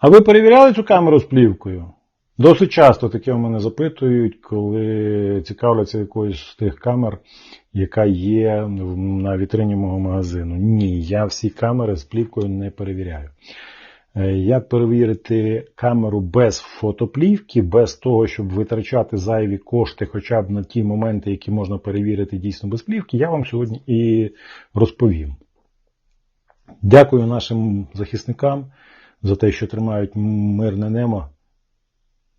А ви перевіряли цю камеру з плівкою? Досить часто таке в мене запитують, коли цікавляться якоюсь з тих камер, яка є на вітрині мого магазину. Ні, я всі камери з плівкою не перевіряю. Е, Як перевірити камеру без фотоплівки, без того, щоб витрачати зайві кошти хоча б на ті моменти, які можна перевірити дійсно без плівки, я вам сьогодні і розповім. Дякую нашим захисникам за те, що тримають мирне небо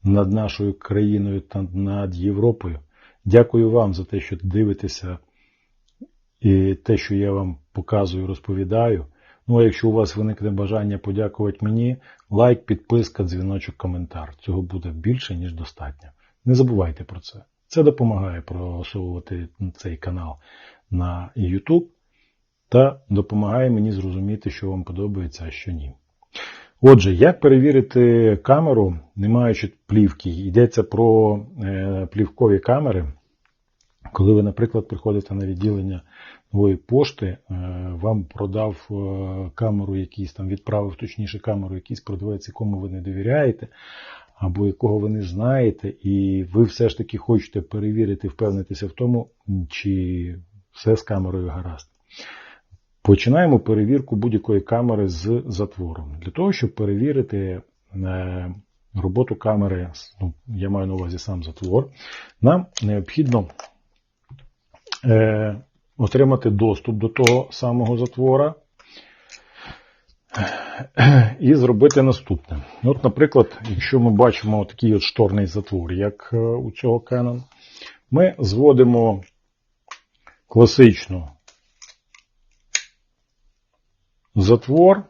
над нашою країною та над Європою. Дякую вам за те, що дивитеся і те, що я вам показую, розповідаю. Ну а якщо у вас виникне бажання подякувати мені, лайк, підписка, дзвіночок, коментар. Цього буде більше, ніж достатньо. Не забувайте про це. Це допомагає просовувати цей канал на YouTube та допомагає мені зрозуміти, що вам подобається, а що ні. Отже, як перевірити камеру, не маючи плівки? Йдеться про е, плівкові камери. Коли ви, наприклад, приходите на відділення нової пошти, е, вам продав е, камеру якийсь там, відправив точніше камеру якийсь продавець, якому ви не довіряєте, або якого ви не знаєте, і ви все ж таки хочете перевірити, впевнитися в тому, чи все з камерою гаразд. Починаємо перевірку будь-якої камери з затвором. Для того, щоб перевірити е, роботу камери, ну, я маю на увазі сам затвор, нам необхідно е, отримати доступ до того самого затвора і зробити наступне. От, наприклад, якщо ми бачимо такий от шторний затвор, як е, у цього Canon, ми зводимо класичну затвор,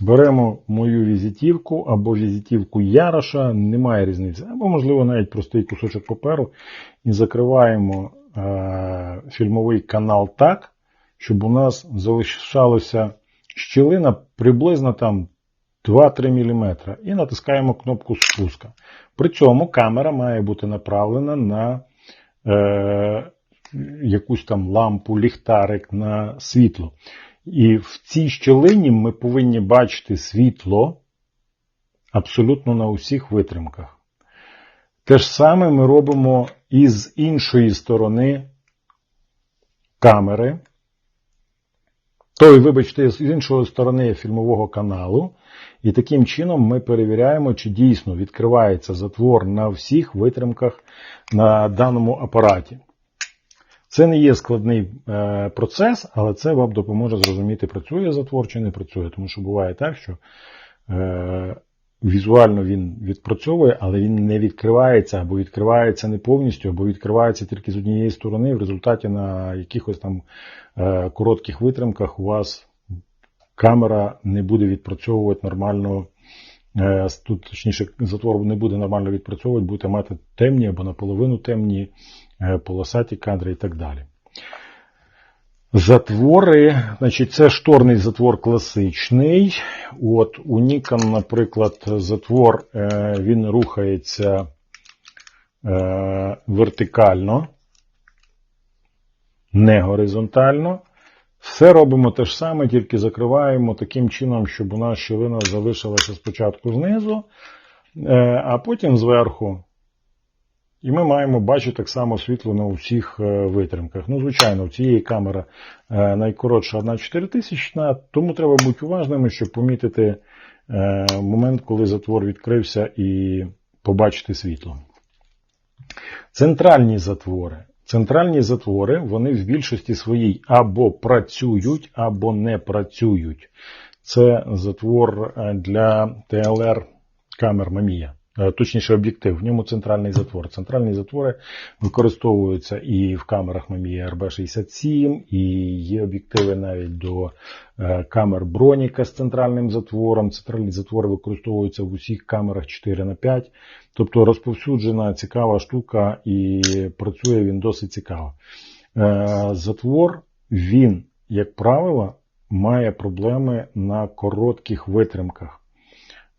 беремо мою візитівку або візитівку Яроша, немає різниці, або, можливо, навіть простий кусочок паперу, і закриваємо е, фільмовий канал так, щоб у нас залишалося щілина приблизно там 2-3 мм і натискаємо кнопку спуска. При цьому камера має бути направлена на е, якусь там лампу, ліхтарик, на світло. І в цій щілині ми повинні бачити світло абсолютно на усіх витримках. Те ж саме ми робимо і з іншої сторони камери. Той, вибачте, з іншої сторони фільмового каналу. І таким чином ми перевіряємо, чи дійсно відкривається затвор на всіх витримках на даному апараті. Це не є складний е, процес, але це вам допоможе зрозуміти, працює затвор чи не працює. Тому що буває так, що е, візуально він відпрацьовує, але він не відкривається, або відкривається не повністю, або відкривається тільки з однієї сторони. В результаті на якихось там е, коротких витримках у вас камера не буде відпрацьовувати нормально. Тут, точніше, затвор не буде нормально відпрацьовувати, будете мати темні або наполовину темні полосаті кадри і так далі. Затвори, значить, це шторний затвор класичний. От у Nikon, наприклад, затвор е, він рухається е, вертикально, не горизонтально. Все робимо те ж саме, тільки закриваємо таким чином, щоб у нас щілина залишилася спочатку знизу, е, а потім зверху. І ми маємо бачити так само світло на усіх е, витримках. Ну, звичайно, в цієї камери е, найкоротша 1,4000, тому треба бути уважними, щоб помітити е, момент, коли затвор відкрився і побачити світло. Центральні затвори. Центральні затвори, вони в більшості своїй або працюють, або не працюють. Це затвор для ТЛР камер Mamiya. Е, Точніше, об'єктив. В ньому центральний затвор. Центральні затвори використовуються і в камерах Mamiya RB67, і є об'єктиви навіть до е, камер Броніка з центральним затвором. Центральні затвори використовуються в усіх камерах 4х5. Тобто розповсюджена цікава штука і працює він досить цікаво. Е, Затвор, він, як правило, має проблеми на коротких витримках,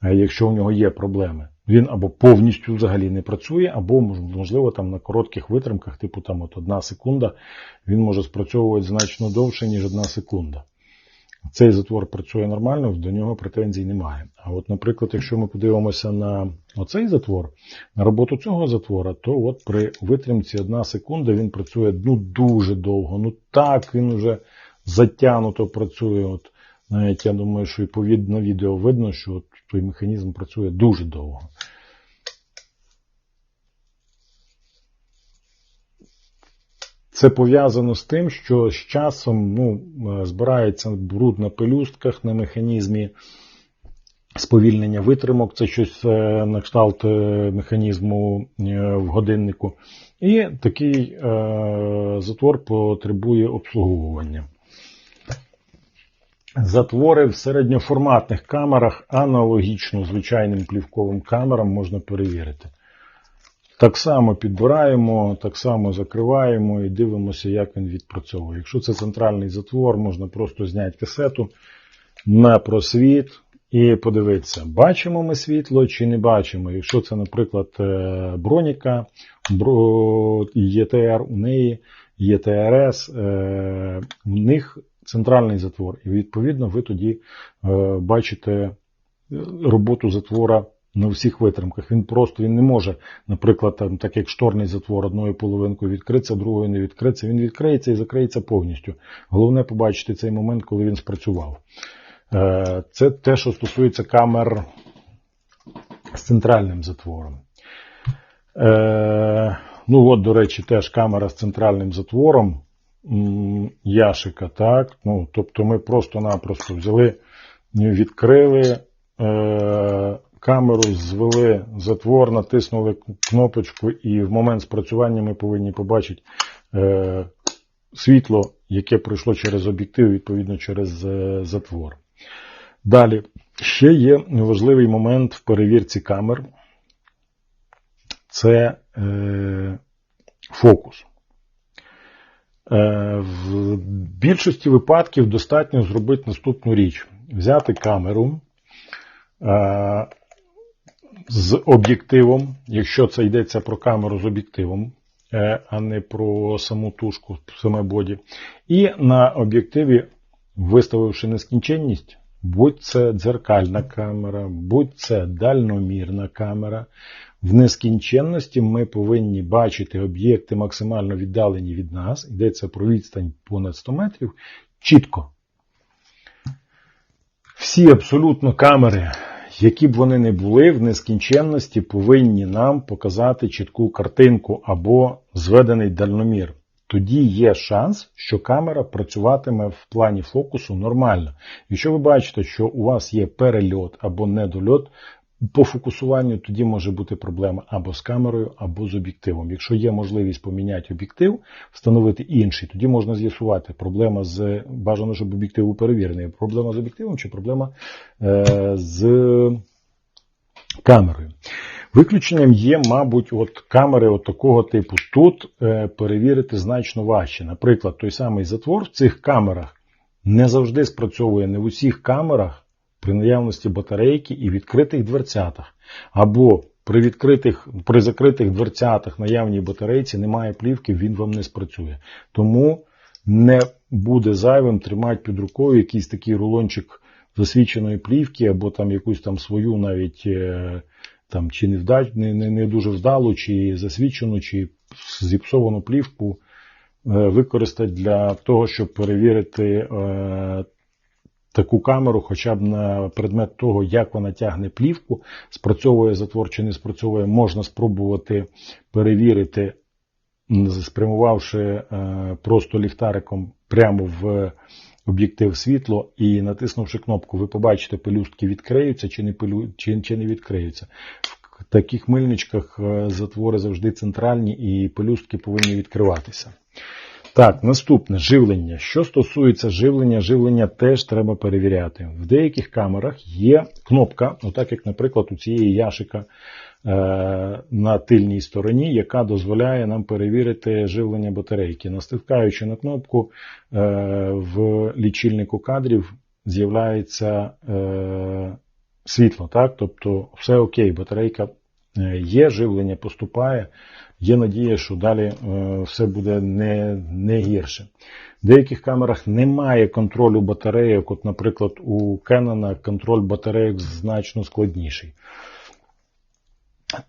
якщо у нього є проблеми. Він або повністю взагалі не працює, або, можливо, там на коротких витримках, типу там от одна секунда, він може спрацьовувати значно довше, ніж одна секунда. цей затвор працює нормально, до нього претензій немає. А от, наприклад, якщо ми подивимося на оцей затвор, на роботу цього затвора, то от при витримці 1 секунда він працює ну, дуже довго. Ну так, він вже затягнуто працює. От, Навіть я думаю, що і на відео видно, що от той механізм працює дуже довго. Це пов'язано з тим, що з часом ну, е, збирається бруд на пелюстках на механізмі сповільнення витримок, це щось е, на кшталт е, механізму в годиннику. І такий е, затвор потребує обслуговування. Затвори в середньоформатних камерах аналогічно звичайним плівковим камерам можна перевірити. Так само підбираємо, так само закриваємо і дивимося, як він відпрацьовує. Якщо це центральний затвор, можна просто зняти касету на просвіт і подивитися, бачимо ми світло чи не бачимо. Якщо це, наприклад, е, броніка, ЄТР у неї, ЄТРС, е, у них центральний затвор. І відповідно ви тоді е, бачите роботу затвора на всіх витримках. Він просто він не може, наприклад, там, так як шторний затвор одною половинкою відкриться, другою не відкриться. Він відкриється і закриється повністю. Головне побачити цей момент, коли він спрацював. Е, це те, що стосується камер з центральним затвором. Е, ну от, до речі, теж камера з центральним затвором яшика. так, ну, Тобто ми просто-напросто взяли, відкрили е, камеру, звели затвор, натиснули кнопочку, і в момент спрацювання ми повинні побачити е, світло, яке пройшло через об'єктив, відповідно через е, затвор. Далі, ще є важливий момент в перевірці камер. Це е, фокус. Е, в більшості випадків достатньо зробити наступну річ: взяти камеру е, з об'єктивом, якщо це йдеться про камеру з об'єктивом, е, а не про саму тушку, саме боді. І на об'єктиві, виставивши нескінченність, будь це дзеркальна камера, будь це дальномірна камера, в нескінченності ми повинні бачити об'єкти максимально віддалені від нас, йдеться про відстань понад 100 метрів, чітко. Всі абсолютно камери, які б вони не були, в нескінченності повинні нам показати чітку картинку або зведений дальномір. Тоді є шанс, що камера працюватиме в плані фокусу нормально. Якщо ви бачите, що у вас є перельот або недольот, по фокусуванню тоді може бути проблема або з камерою, або з об'єктивом. Якщо є можливість поміняти об'єктив, встановити інший, тоді можна з'ясувати, проблема з бажано, щоб об'єктив був перевірений. Проблема з об'єктивом чи проблема е, з камерою. Виключенням є, мабуть, от камери от такого типу. Тут е, перевірити значно важче. Наприклад, той самий затвор в цих камерах не завжди спрацьовує не в усіх камерах при наявності батарейки і відкритих дверцятах. Або при відкритих, при закритих дверцятах наявній батарейці немає плівки, він вам не спрацює. Тому не буде зайвим тримати під рукою якийсь такий рулончик засвіченої плівки, або там якусь там свою навіть е, там чи не вдач, не, не, не дуже вдалу, чи засвічену, чи зіпсовану плівку. Е, використати для того, щоб перевірити е, таку камеру, хоча б на предмет того, як вона тягне плівку, спрацьовує затвор чи не спрацьовує, можна спробувати перевірити, спрямувавши е, просто ліхтариком прямо в об'єктив світло і натиснувши кнопку, ви побачите, пелюстки відкриються чи не пелю... чи, чи не відкриються. В таких мильничках е, затвори завжди центральні і пелюстки повинні відкриватися. Так, наступне живлення. Що стосується живлення, живлення теж треба перевіряти. В деяких камерах є кнопка, отак як, наприклад, у цієї яшика е, на тильній стороні, яка дозволяє нам перевірити живлення батарейки. Настискаючи на кнопку е, в лічильнику кадрів, з'являється е, світло. так? Тобто все окей, батарейка є, живлення поступає є надія, що далі е, все буде не, не гірше. В деяких камерах немає контролю батарейок. От, наприклад, у Canon контроль батарейок значно складніший.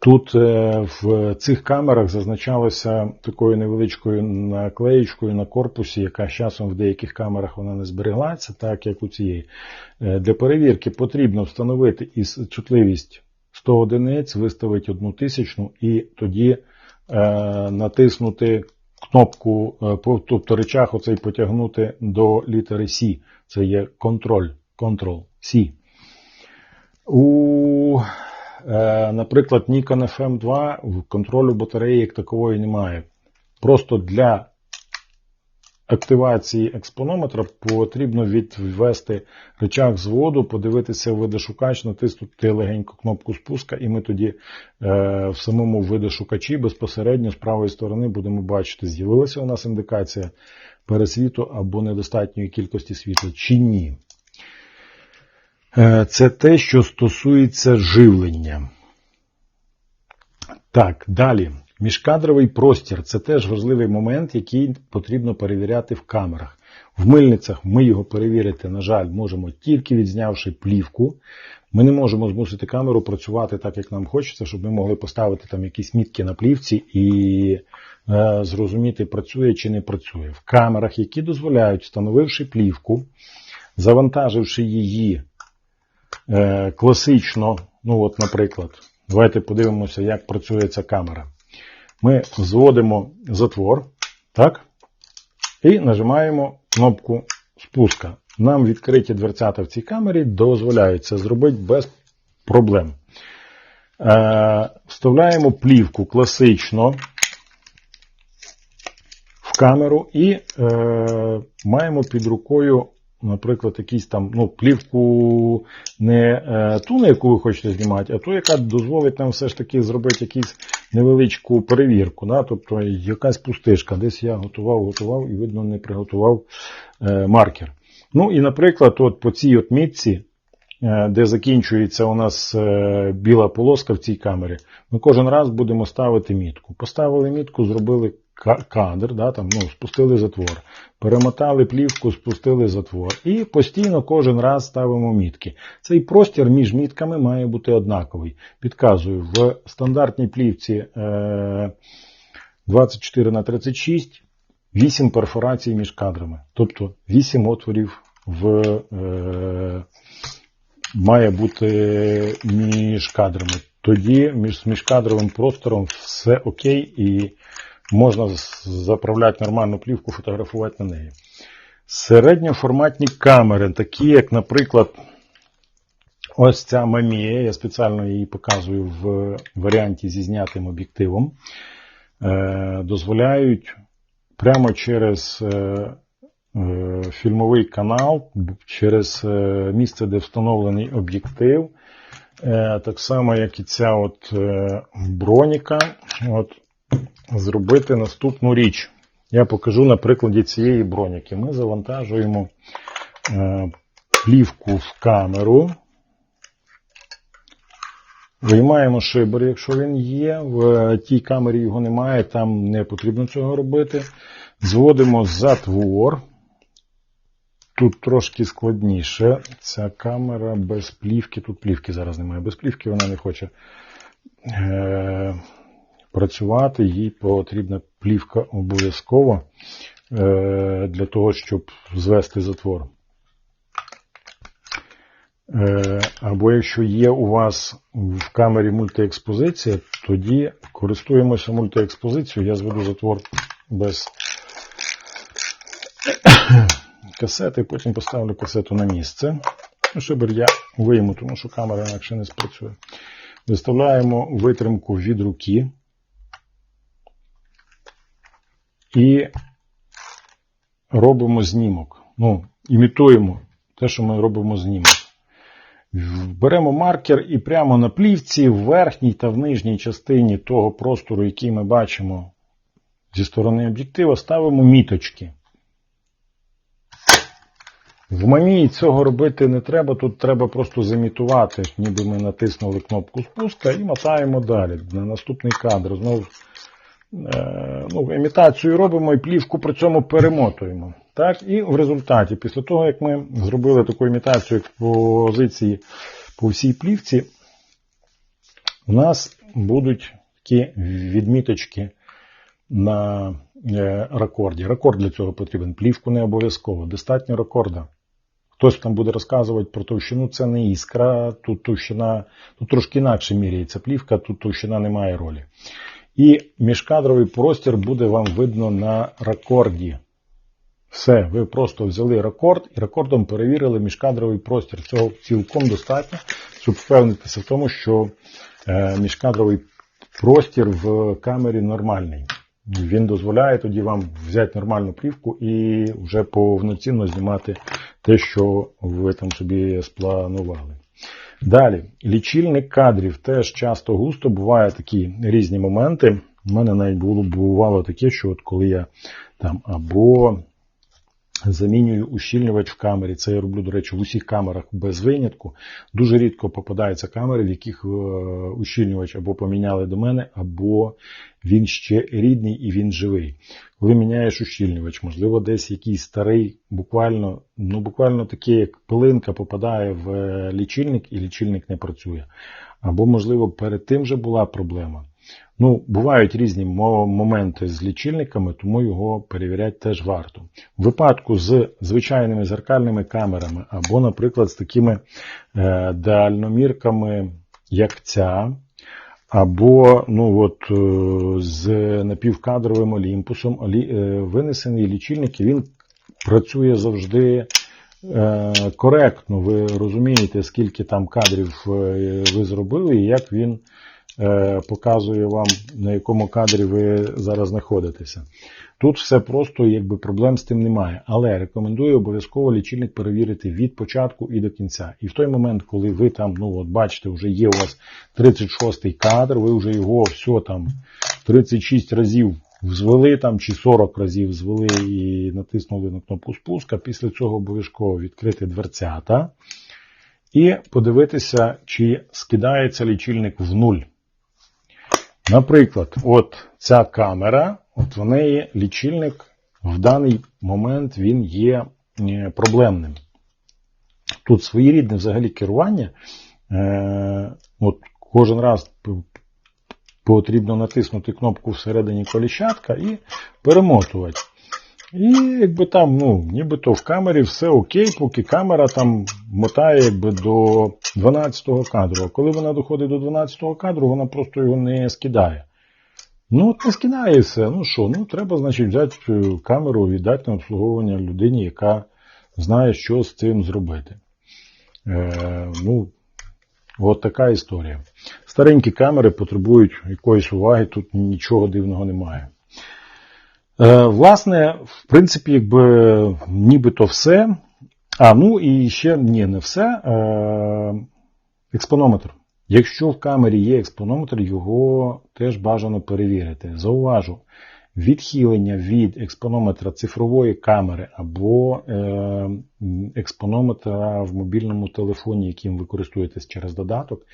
Тут е, в цих камерах зазначалося такою невеличкою наклеєчкою на корпусі, яка з часом в деяких камерах вона не збереглася, так як у цієї. Е, Для перевірки потрібно встановити із чутливість 100 одиниць, виставити одну тисячну і тоді натиснути кнопку, е, тобто речах оцей потягнути до літери C. Це є контроль, Ctrl C. У, е, наприклад, Nikon FM2 в контролю батареї як такової немає. Просто для активації експонометра потрібно відвести рычаг з воду, подивитися видошукач, натиснути легенько кнопку спуска, і ми тоді е, в самому видошукачі безпосередньо з правої сторони будемо бачити, з'явилася у нас індикація пересвіту або недостатньої кількості світла чи ні. Е, Це те, що стосується живлення. Так, далі. Міжкадровий простір це теж важливий момент, який потрібно перевіряти в камерах. В мильницях ми його перевірити, на жаль, можемо тільки відзнявши плівку. Ми не можемо змусити камеру працювати так, як нам хочеться, щоб ми могли поставити там якісь мітки на плівці і е, зрозуміти, працює чи не працює. В камерах, які дозволяють, встановивши плівку, завантаживши її е, класично, ну от, наприклад, давайте подивимося, як працює ця камера. Ми зводимо затвор, так? І нажимаємо кнопку спуска. Нам відкриті дверцята в цій камері дозволяють це зробити без проблем. Е, вставляємо плівку класично в камеру і е, маємо під рукою, наприклад, якийсь там ну, плівку не е, ту, на яку ви хочете знімати, а ту, яка дозволить нам все ж таки зробити якийсь невеличку перевірку. Да? Тобто якась пустишка. Десь я готував, готував і, видно, не приготував е, маркер. Ну і, наприклад, от по цій от мітці, е, де закінчується у нас біла полоска в цій камері, ми кожен раз будемо ставити мітку. Поставили мітку, зробили кадр, да, там, ну, спустили затвор, перемотали плівку, спустили затвор. І постійно кожен раз ставимо мітки. Цей простір між мітками має бути однаковий. Підказую, в стандартній плівці е, 24 на 36 8 перфорацій між кадрами. Тобто 8 отворів в, е, має бути між кадрами. Тоді між міжкадровим простором все окей і можна заправляти нормальну плівку, фотографувати на неї. Середньоформатні камери, такі як, наприклад, ось ця Mamiya, я спеціально її показую в варіанті зі знятим об'єктивом, е, дозволяють прямо через е, е, фільмовий канал, через місце, де встановлений об'єктив, так само, як і ця от броніка, от, зробити наступну річ. Я покажу на прикладі цієї броніки. Ми завантажуємо е, плівку в камеру. Виймаємо шибер, якщо він є. В тій камері його немає, там не потрібно цього робити. Зводимо затвор. Тут трошки складніше. Ця камера без плівки. Тут плівки зараз немає. Без плівки вона не хоче е- працювати. Їй потрібна плівка обов'язково е- для того, щоб звести затвор. Е, Або якщо є у вас в камері мультиекспозиція, тоді користуємося мультиекспозицією. Я зведу затвор без касети, потім поставлю касету на місце. Ну, Шибер я вийму, тому що камера інакше не спрацює. Виставляємо витримку від руки і робимо знімок. Ну, імітуємо те, що ми робимо знімок. Беремо маркер і прямо на плівці в верхній та в нижній частині того простору, який ми бачимо зі сторони об'єктива, ставимо міточки. В манії цього робити не треба, тут треба просто замітувати, ніби ми натиснули кнопку спуска і мотаємо далі. На наступний кадр. Знову ну, імітацію робимо і плівку при цьому перемотуємо. Так, І в результаті, після того, як ми зробили таку імітацію експозиції по всій плівці, у нас будуть такі відміточки на е, рекорді. Рекорд для цього потрібен. Плівку не обов'язково. Достатньо рекорда. Хтось там буде розказувати про товщину, це не іскра, тут товщина, тут трошки інакше міряється плівка, тут товщина не має ролі. І міжкадровий простір буде вам видно на рекорді. Все, ви просто взяли рекорд і рекордом перевірили міжкадровий простір. Цього цілком достатньо, щоб впевнитися в тому, що е, міжкадровий простір в камері нормальний. Він дозволяє тоді вам взяти нормальну плівку і вже повноцінно знімати те, що ви там собі спланували. Далі, лічильник кадрів теж часто густо бувають такі різні моменти. У мене навіть було бувало таке, що от коли я там або замінюю ущільнювач в камері, це я роблю, до речі, в усіх камерах без винятку. Дуже рідко попадаються камери, в яких ущільнювач або поміняли до мене, або він ще рідний і він живий. Коли міняєш ущільнювач, можливо, десь якийсь старий, буквально, ну буквально таке, як пилинка попадає в лічильник, і лічильник не працює. Або, можливо, перед тим вже була проблема. Ну, бувають різні моменти з лічильниками, тому його перевіряти теж варто. В випадку з звичайними зеркальними камерами, або, наприклад, з такими е, дальномірками, як ця, або ну, от, е, з напівкадровим олімпусом, е, винесений лічильник, він працює завжди. Коректно, ви розумієте, скільки там кадрів ви зробили і як він показує вам, на якому кадрі ви зараз знаходитеся. Тут все просто, якби проблем з тим немає. Але рекомендую обов'язково лічильник перевірити від початку і до кінця. І в той момент, коли ви там, ну от бачите, вже є у вас 36-й кадр, ви вже його все там 36 разів звели там чи 40 разів звели і натиснули на кнопку спуска. Після цього обов'язково відкрити дверцята і подивитися, чи скидається лічильник в нуль. Наприклад, от ця камера, от в неї лічильник в даний момент він є е, проблемним. Тут своєрідне взагалі керування. Е, от Кожен раз потрібно натиснути кнопку всередині коліщатка і перемотувати. І якби там, ну, нібито в камері все окей, поки камера там мотає якби до 12-го кадру. А коли вона доходить до 12-го кадру, вона просто його не скидає. Ну, от не скидає все. Ну що, ну треба, значить, взяти камеру і віддати на обслуговування людині, яка знає, що з цим зробити. Е, Ну, от така історія. Старенькі камери потребують якоїсь уваги, тут нічого дивного немає. Е, власне, в принципі, якби нібито все. А, ну і ще ні, не все. Е, експонометр. Якщо в камері є експонометр, його теж бажано перевірити. Зауважу, відхилення від експонометра цифрової камери або е, експонометра в мобільному телефоні, яким ви користуєтесь через додаток,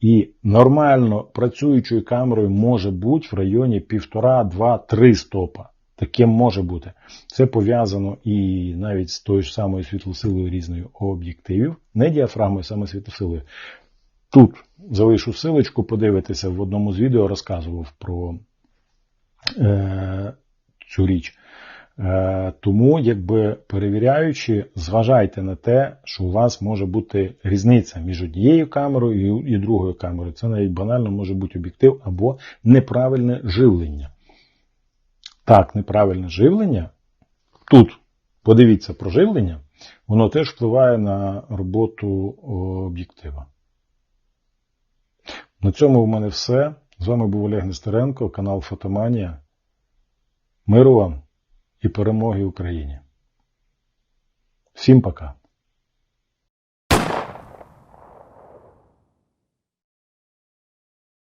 і нормально працюючою камерою може бути в районі 1,5, 2, 3 стопа. Таке може бути. Це пов'язано і навіть з тою ж самою світлосилою різної об'єктивів, не діафрагмою, саме світлосилою. Тут залишу силочку, подивитися, в одному з відео розказував про е, цю річ. Е, Тому, якби перевіряючи, зважайте на те, що у вас може бути різниця між однією камерою і, і другою камерою. Це навіть банально може бути об'єктив або неправильне живлення. Так, неправильне живлення. Тут подивіться про живлення, воно теж впливає на роботу об'єктива. На цьому в мене все. З вами був Олег Нестеренко, канал Фотоманія. Миру вам і перемоги Україні. Всім пока!